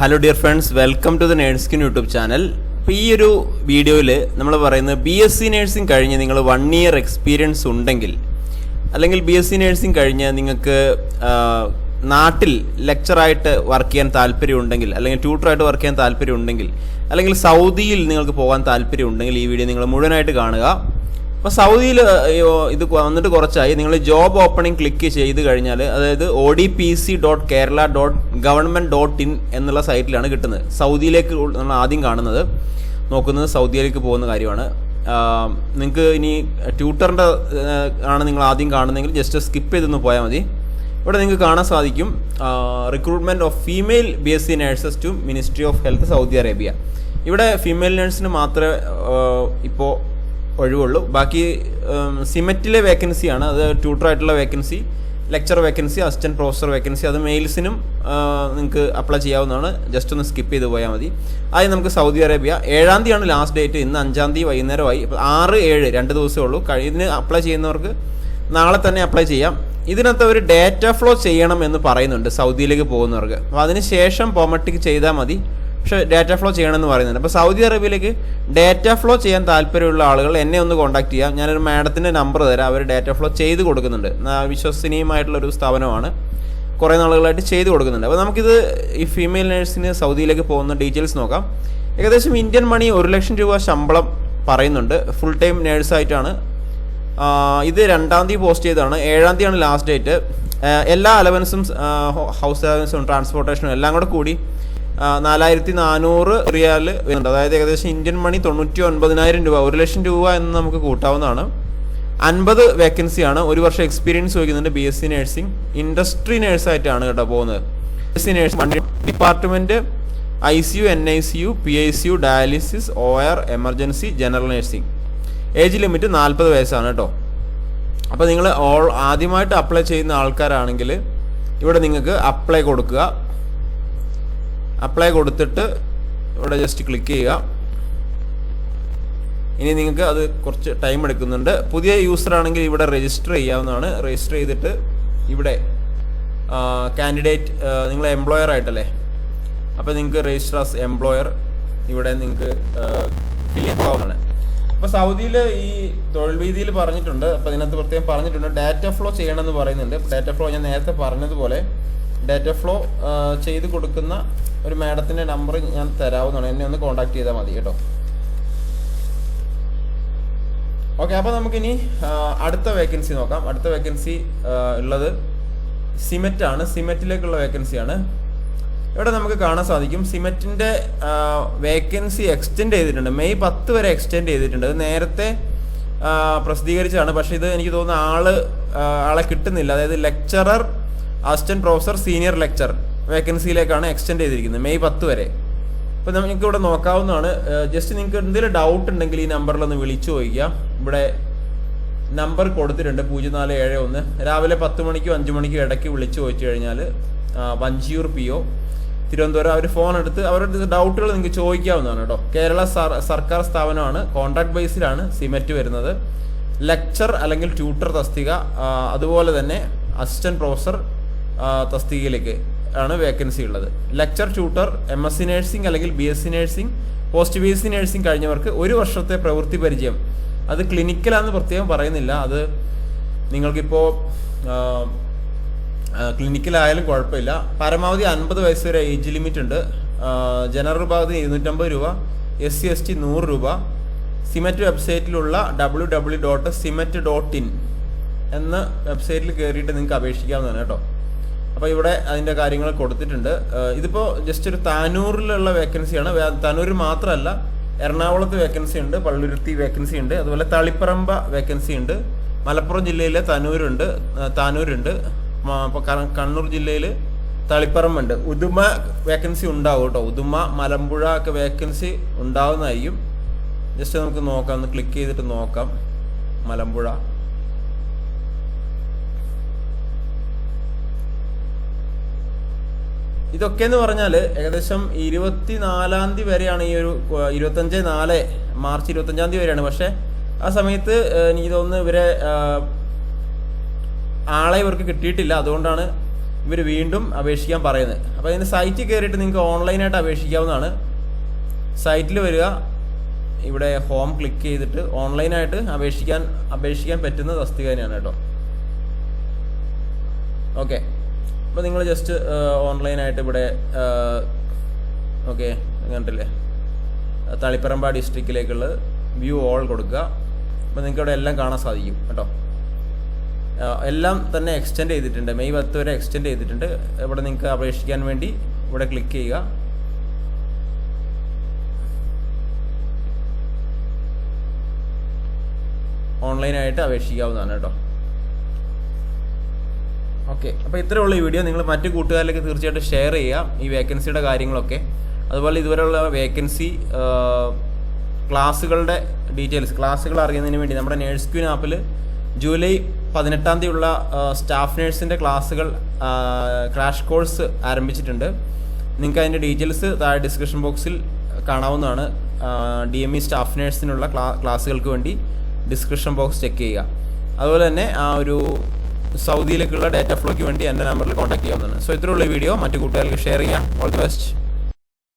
Hello dear friends welcome to the നേഴ്സ്കിൻ YouTube channel ഇപ്പോൾ ഈ ഒരു വീഡിയോയിൽ നമ്മൾ പറയുന്നത് ബി എസ് സി നേഴ്സിംഗ് കഴിഞ്ഞ് നിങ്ങൾ വൺ ഇയർ എക്സ്പീരിയൻസ് ഉണ്ടെങ്കിൽ അല്ലെങ്കിൽ ബി എസ് സി നേഴ്സിംഗ് കഴിഞ്ഞ് നിങ്ങൾക്ക് നാട്ടിൽ ലെക്ചറായിട്ട് വർക്ക് ചെയ്യാൻ താല്പര്യമുണ്ടെങ്കിൽ അല്ലെങ്കിൽ ട്യൂട്ടറായിട്ട് വർക്ക് ചെയ്യാൻ താല്പര്യമുണ്ടെങ്കിൽ അല്ലെങ്കിൽ സൗദിയിൽ നിങ്ങൾക്ക് പോകാൻ താല്പര്യമുണ്ടെങ്കിൽ ഈ വീഡിയോ നിങ്ങൾ മുഴുവനായിട്ട് കാണുക. അപ്പോൾ സൗദിയിൽ ഇത് വന്നിട്ട് കുറച്ചായി. നിങ്ങൾ ജോബ് ഓപ്പണിംഗ് ക്ലിക്ക് ചെയ്ത് കഴിഞ്ഞാൽ അതായത് O D P C dot Kerala dot government dot in എന്നുള്ള സൈറ്റിലാണ് കിട്ടുന്നത്. സൗദിയിലേക്ക് നമ്മൾ ആദ്യം കാണുന്നത് നോക്കുന്നത് സൗദിയിലേക്ക് പോകുന്ന കാര്യമാണ്. നിങ്ങൾക്ക് ഇനി ട്യൂട്ടറിന്റെ ആണ് നിങ്ങൾ ആദ്യം കാണുന്നതെങ്കിൽ ജസ്റ്റ് സ്കിപ്പ് ചെയ്തൊന്ന് പോയാൽ മതി. ഇവിടെ നിങ്ങൾക്ക് കാണാൻ സാധിക്കും recruitment of female B S C nurses to ministry of health Saudi Arabia ഇവിടെ ഫീമെയിൽ നേഴ്സിന് മാത്രമേ ഇപ്പോൾ ഒഴിവുള്ളൂ. ബാക്കി സിമെറ്റിലെ വേക്കൻസിയാണ് അത് ട്യൂട്ടറായിട്ടുള്ള vacancy lecture vacancy assistant professor vacancy അത് മെയിൽസിനും നിങ്ങൾക്ക് അപ്ലൈ ചെയ്യാവുന്നതാണ്. ജസ്റ്റ് ഒന്ന് സ്കിപ്പ് ചെയ്ത് പോയാൽ മതി. ആദ്യം നമുക്ക് സൗദി അറേബ്യ ഏഴാം തീയതിയാണ് ലാസ്റ്റ് ഡേറ്റ് ഇന്ന് അഞ്ചാം തീയതി വൈകുന്നേരമായി. ആറ് ഏഴ് രണ്ട് ദിവസമേ ഉള്ളൂ. ഇതിന് അപ്ലൈ ചെയ്യുന്നവർക്ക് നാളെ തന്നെ അപ്ലൈ ചെയ്യാം. ഇതിനകത്ത് ഒരു ഡാറ്റ ഫ്ലോ ചെയ്യണം എന്ന് പറയുന്നുണ്ട് സൗദിയിലേക്ക് പോകുന്നവർക്ക്. അപ്പോൾ അതിന് ശേഷം പോമട്ടിക്ക് ചെയ്താൽ മതി. പക്ഷേ ഡാറ്റ ഫ്ലോ ചെയ്യണമെന്ന് പറയുന്നുണ്ട്. അപ്പോൾ സൗദി അറേബ്യയിലേക്ക് ഡാറ്റ ഫ്ലോ ചെയ്യാൻ താല്പര്യമുള്ള ആളുകൾ എന്നെ ഒന്ന് കോൺടാക്ട് ചെയ്യാം. ഞാനൊരു മാഡത്തിന്റെ നമ്പർ തരാം. അവർ ഡാറ്റ ഫ്ലോ ചെയ്ത് കൊടുക്കുന്നുണ്ട്. വിശ്വസനീയമായിട്ടുള്ളൊരു സ്ഥാപനമാണ്. കുറേ നാളുകളായിട്ട് ചെയ്ത് കൊടുക്കുന്നുണ്ട്. അപ്പോൾ നമുക്കിത് ഈ ഫീമെയിൽ നേഴ്സിന് സൗദിയിലേക്ക് പോകുന്ന ഡീറ്റെയിൽസ് നോക്കാം. ഏകദേശം ഇന്ത്യൻ മണി ഒരു ലക്ഷം രൂപ ശമ്പളം പറയുന്നുണ്ട്. ഫുൾ ടൈം നേഴ്സായിട്ടാണ് ഇത് രണ്ടാം തീയതി പോസ്റ്റ് ചെയ്തതാണ്. ഏഴാം തീയതിയാണ് ലാസ്റ്റ് ഡേറ്റ് എല്ലാ അലവൻസും ഹൗസ് അലവൻസും ട്രാൻസ്പോർട്ടേഷനും എല്ലാം കൂടെ കൂടി നാലായിരത്തി നാനൂറ് റിയാൽ വരുന്നുണ്ട്. അതായത് ഏകദേശം ഇന്ത്യൻ മണി തൊണ്ണൂറ്റി ഒൻപതിനായിരം രൂപ ഒരു ലക്ഷം രൂപ എന്ന് നമുക്ക് കൂട്ടാവുന്നതാണ്. അൻപത് വേക്കൻസിയാണ് ഒരു വർഷം എക്സ്പീരിയൻസ് ചോദിക്കുന്നുണ്ട് B S C nursing industry നേഴ്സായിട്ടാണ് കേട്ടോ പോകുന്നത്. B S C nursing department I C U N I C U P I C U dialysis O R emergency general nursing age limit നാൽപ്പത് വയസ്സാണ് കേട്ടോ. അപ്പോൾ നിങ്ങൾ ഓൾ ആദ്യമായിട്ട് apply ചെയ്യുന്ന ആൾക്കാരാണെങ്കിൽ ഇവിടെ നിങ്ങൾക്ക് അപ്ലൈ കൊടുക്കുക. അപ്ലൈ കൊടുത്തിട്ട് ഇവിടെ ജസ്റ്റ് ക്ലിക്ക് ചെയ്യുക. ഇനി നിങ്ങൾക്ക് അത് കുറച്ച് ടൈം എടുക്കുന്നുണ്ട്. പുതിയ യൂസർ ആണെങ്കിൽ ഇവിടെ രജിസ്റ്റർ ചെയ്യാവുന്നതാണ്. രജിസ്റ്റർ ചെയ്തിട്ട് ഇവിടെ കാൻഡിഡേറ്റ് നിങ്ങൾ എംപ്ലോയർ ആയിട്ടല്ലേ? അപ്പോൾ നിങ്ങൾക്ക് രജിസ്റ്റർ ആസ് എംപ്ലോയർ ഇവിടെ നിങ്ങൾക്ക് ഫിൽ ചെയ്യാവുന്നതാണ്. അപ്പോൾ സൗദിയിൽ ഈ തൊഴിൽ വീതിയിൽ പറഞ്ഞിട്ടുണ്ട്. അപ്പോൾ ഇതിനകത്ത് പ്രത്യേകം പറഞ്ഞിട്ടുണ്ട്. ഡാറ്റ ഫ്ലോ ചെയ്യണമെന്ന് പറയുന്നുണ്ട്. ഡാറ്റ ഫ്ലോ ഞാൻ നേരത്തെ പറഞ്ഞതുപോലെ ഡാറ്റ ഫ്ലോ ചെയ്ത് കൊടുക്കുന്ന ഒരു മാഡത്തിന്റെ നമ്പർ ഞാൻ തരാവുന്നതാണ്. എന്നെ ഒന്ന് കോൺടാക്ട് ചെയ്താൽ മതി കേട്ടോ. ഓക്കെ അപ്പോൾ നമുക്കിനി അടുത്ത വേക്കൻസി നോക്കാം. അടുത്ത വേക്കൻസി ഉള്ളത് സിമെറ്റ് ആണ്. സിമെറ്റിലേക്കുള്ള വേക്കൻസിയാണ് ഇവിടെ നമുക്ക് കാണാൻ സാധിക്കും. സിമെറ്റിന്റെ വേക്കൻസി എക്സ്റ്റെൻഡ് ചെയ്തിട്ടുണ്ട്. മെയ് പത്ത് വരെ എക്സ്റ്റെൻഡ് ചെയ്തിട്ടുണ്ട്. നേരത്തെ പ്രസിദ്ധീകരിച്ചാണ് പക്ഷേ ഇത് എനിക്ക് തോന്നുന്നു ആൾ ആളെ കിട്ടുന്നില്ല. അതായത് lecturer assistant professor senior lecture. വേക്കൻസിയിലേക്കാണ് extend ചെയ്തിരിക്കുന്നത്. മെയ് പത്ത് വരെ. അപ്പോൾ നിങ്ങൾക്ക് ഇവിടെ നോക്കാവുന്നതാണ്. ജസ്റ്റ് നിങ്ങൾക്ക് എന്തെങ്കിലും ഡൗട്ട് ഉണ്ടെങ്കിൽ ഈ നമ്പറിൽ ഒന്ന് വിളിച്ചു ചോദിക്കുക. ഇവിടെ നമ്പർ കൊടുത്തിട്ടുണ്ട്. പൂജ്യം നാല് ഏഴ് ഒന്ന്. രാവിലെ പത്ത് മണിക്കും അഞ്ച് മണിക്കും ഇടയ്ക്ക് വിളിച്ചു ചോദിച്ചു കഴിഞ്ഞാൽ വഞ്ചിയൂർ പി ഒ. തിരുവനന്തപുരം അവർ ഫോൺ എടുത്ത് അവരുടെ ഡൗട്ടുകൾ നിങ്ങൾക്ക് ചോദിക്കാവുന്നതാണ് കേട്ടോ. കേരള സർക്കാർ സ്ഥാപനമാണ്. കോൺട്രാക്ട് ബേസിലാണ് സിമെറ്റ് വരുന്നത്. ലെക്ചർ അല്ലെങ്കിൽ ട്യൂട്ടർ തസ്തിക അതുപോലെ തന്നെ അസിസ്റ്റന്റ് പ്രൊഫസർ തസ്തികയിലേക്ക് ആണ് വേക്കൻസി ഉള്ളത്. Lecture tutor M S C nursing അല്ലെങ്കിൽ B S C nursing post B S C nursing കഴിഞ്ഞവർക്ക് ഒരു വർഷത്തെ പ്രവൃത്തി പരിചയം. അത് ക്ലിനിക്കലാന്ന് പ്രത്യേകം പറയുന്നില്ല. അത് നിങ്ങൾക്കിപ്പോൾ ക്ലിനിക്കലായാലും കുഴപ്പമില്ല. പരമാവധി അൻപത് വയസ്സ് വരെ ഏജ് ലിമിറ്റ് ഉണ്ട്. ജനറൽ വിഭാഗത്തിന് ഇരുന്നൂറ്റമ്പത് രൂപ എസ് സി എസ് ടി നൂറ് രൂപ. SIMET വെബ്സൈറ്റിലുള്ള W W dot CIMET dot in എന്ന വെബ്സൈറ്റിൽ കയറിയിട്ട് നിങ്ങൾക്ക് അപേക്ഷിക്കാവുന്നതാണ് കേട്ടോ. അപ്പോൾ ഇവിടെ അതിന്റെ കാര്യങ്ങൾ കൊടുത്തിട്ടുണ്ട്. ഇതിപ്പോ ഇതിപ്പോൾ ജസ്റ്റ് ഒരു താനൂറിലുള്ള വേക്കൻസിയാണ് താനൂരിൽ മാത്രമല്ല എറണാകുളത്ത് വേക്കൻസി ഉണ്ട് പള്ളുരുത്തി വേക്കൻസി ഉണ്ട് അതുപോലെ തളിപ്പറമ്പ വേക്കൻസി ഉണ്ട് മലപ്പുറം ജില്ലയിലെ തനൂരുണ്ട് താനൂരുണ്ട് കണ്ണൂർ ജില്ലയിൽ തളിപ്പറമ്പുണ്ട്. ഉദുമ വേക്കൻസി ഉണ്ടാവും കേട്ടോ. ഉദുമ മലമ്പുഴ ഒക്കെ വേക്കൻസി ഉണ്ടാവുന്നതായിരിക്കും. ജസ്റ്റ് നമുക്ക് നോക്കാം ഒന്ന് ക്ലിക്ക് ചെയ്തിട്ട് നോക്കാം. മലമ്പുഴ. ഇതൊക്കെ എന്ന് പറഞ്ഞാൽ ഏകദേശം ഇരുപത്തിനാലാം തീയതി വരെയാണ് ഈ ഒരു ഇരുപത്തഞ്ച് നാല് മാർച്ച് ഇരുപത്തഞ്ചാം തീയതി വരെയാണ്. പക്ഷേ ആ സമയത്ത് എനിക്ക് തോന്നുന്നു ഇവരെ ആളെ ഇവർക്ക് കിട്ടിയിട്ടില്ല. അതുകൊണ്ടാണ് ഇവർ വീണ്ടും അപേക്ഷിക്കാൻ പറയുന്നത്. അപ്പോൾ അതിന് സൈറ്റിൽ കയറിയിട്ട് നിങ്ങൾക്ക് ഓൺലൈനായിട്ട് അപേക്ഷിക്കാവുന്നതാണ്. സൈറ്റിൽ വരിക ഇവിടെ ഹോം ക്ലിക്ക് ചെയ്തിട്ട് ഓൺലൈനായിട്ട് അപേക്ഷിക്കാൻ അപേക്ഷിക്കാൻ പറ്റുന്ന തസ്തിക തന്നെയാണ് കേട്ടോ. ഓക്കെ. അപ്പോൾ നിങ്ങൾ ജസ്റ്റ് ഓൺലൈനായിട്ട് ഇവിടെ ഓക്കെ കണ്ടില്ലേ? തളിപ്പറമ്പ ഡിസ്ട്രിക്റ്റിലേക്കുള്ള വ്യൂ ഓൾ കൊടുക്കുക. അപ്പോൾ നിങ്ങൾക്ക് ഇവിടെ എല്ലാം കാണാൻ സാധിക്കും കേട്ടോ. എല്ലാം തന്നെ എക്സ്റ്റെൻഡ് ചെയ്തിട്ടുണ്ട്. മെയ് പത്ത് വരെ എക്സ്റ്റെൻഡ് ചെയ്തിട്ടുണ്ട്. ഇവിടെ നിങ്ങൾക്ക് അപേക്ഷിക്കാൻ വേണ്ടി ഇവിടെ ക്ലിക്ക് ചെയ്യുക. ഓൺലൈനായിട്ട് അപേക്ഷിക്കാവുന്നതാണ് കേട്ടോ. ഓക്കെ. അപ്പോൾ ഇത്രയേ ഉള്ളൂ ഈ വീഡിയോ. നിങ്ങൾ മറ്റു കൂട്ടുകാരിലേക്ക് തീർച്ചയായിട്ടും ഷെയർ ചെയ്യുക. ഈ വേക്കൻസിയുടെ കാര്യങ്ങളൊക്കെ. അതുപോലെ ഇതുവരെയുള്ള വേക്കൻസി ക്ലാസ്സുകളുടെ ഡീറ്റെയിൽസ് ക്ലാസ്സുകൾ അറിയുന്നതിന് വേണ്ടി നമ്മുടെ നേഴ്സ് ക്യൂൻ ആപ്പിൽ ജൂലൈ പതിനെട്ടാം തീയതിയുള്ള സ്റ്റാഫ് നേഴ്സിന്റെ ക്ലാസ്സുകൾ ക്രാഷ് കോഴ്സ് ആരംഭിച്ചിട്ടുണ്ട്. നിങ്ങൾക്ക് അതിന്റെ ഡീറ്റെയിൽസ് താഴെ ഡിസ്ക്രിപ്ഷൻ ബോക്സിൽ കാണാവുന്നതാണ്. ഡി എം ഇ സ്റ്റാഫ് നേഴ്സിനുള്ള ക്ലാ ക്ലാസ്സുകൾക്ക് വേണ്ടി ഡിസ്ക്രിപ്ഷൻ ബോക്സ് ചെക്ക് ചെയ്യുക. അതുപോലെ തന്നെ ആ ഒരു സൗദിയിലേക്കുള്ള ഡാറ്റ ഫ്ലോയ്ക്ക് വേണ്ടി എന്റെ നമ്പറിൽ കോൺടാക്ട് ചെയ്യാവുന്നതാണ്. സോ ഇത്രയുള്ള വീഡിയോ. മറ്റു കൂട്ടുകാർക്ക് ഷെയർ ചെയ്യാം. All the best